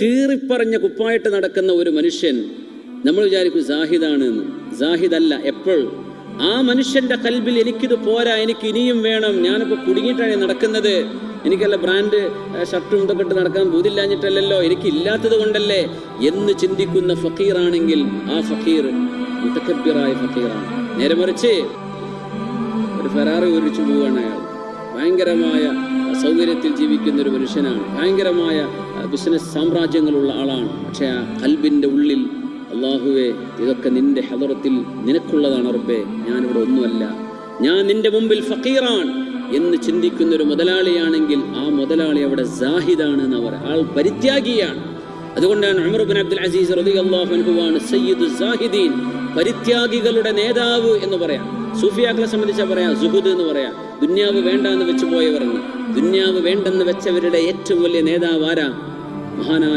കീറിപ്പറഞ്ഞ കുപ്പായിട്ട് നടക്കുന്ന ഒരു മനുഷ്യൻ നമ്മൾ വിചാരിക്കും ജാഹിദാണ് എന്ന്. ജാഹിദല്ല എപ്പോൾ? ആ മനുഷ്യന്റെ കൽബിൽ എനിക്കിത് പോരാ എനിക്ക് ഇനിയും വേണം ഞാനിപ്പോൾ കുടുങ്ങിയിട്ടാണ് നടക്കുന്നത്. എനിക്കല്ല ബ്രാൻഡ് ഷർട്ടും ഇതൊക്കെ ഇട്ട് നടക്കാൻ ബൂതില്ലാഞ്ഞിട്ടല്ലല്ലോ എനിക്ക് ഇല്ലാത്തത് കൊണ്ടല്ലേ എന്ന് ചിന്തിക്കുന്ന ഫക്കീറാണെങ്കിൽ ആ ഫക്കീർ മുത്തക്കബിറായ ഫക്കീറാണ്. നേരെ മറിച്ച് ഒരു ഫെറാറി ഒരിച്ചു പോവുകയാണ് അയാൾ. ഭയങ്കരമായ സൗകര്യത്തിൽ ജീവിക്കുന്ന ഒരു മനുഷ്യനാണ്. ഭയങ്കരമായ ബിസിനസ് സാമ്രാജ്യങ്ങളുള്ള ആളാണ്. പക്ഷേ ആ കൽബിന്റെ ഉള്ളിൽ അള്ളാഹുവെ ഇതൊക്കെ നിന്റെ ഹദറത്തിൽ നിനക്കുള്ളതാണ് ഉറപ്പേ ഞാനിവിടെ ഒന്നുമല്ല. ഞാൻ നിന്റെ മുമ്പിൽ ഫക്കീറാണ് എന്ന് ചിന്തിക്കുന്ന ഒരു മുതലാളിയാണെങ്കിൽ ആ മുതലാളി അവിടെ ജാഹിദാണ് എന്ന് അവർ ആൾ പരിത്യാഗിയാണ്. അതുകൊണ്ടാണ് ഉമർ ബിൻ അബ്ദുൽ അസീസ് റളിയല്ലാഹു അൻഹുവാണ് സയ്യിദ് സാഹിദീൻ പരിത്യാഗികളുടെ നേതാവ് എന്ന് പറയാം. സൂഫിയാക്കളെ സംബന്ധിച്ചാൽ പറയാം സുഹുദ് എന്ന് പറയാം. ദുന്യാവ് വേണ്ട എന്ന് വെച്ച് പോയവർ ദുന്യാവ് വേണ്ടെന്ന് വെച്ചവരുടെ ഏറ്റവും വലിയ നേതാവ് ആരാ? മഹാനായ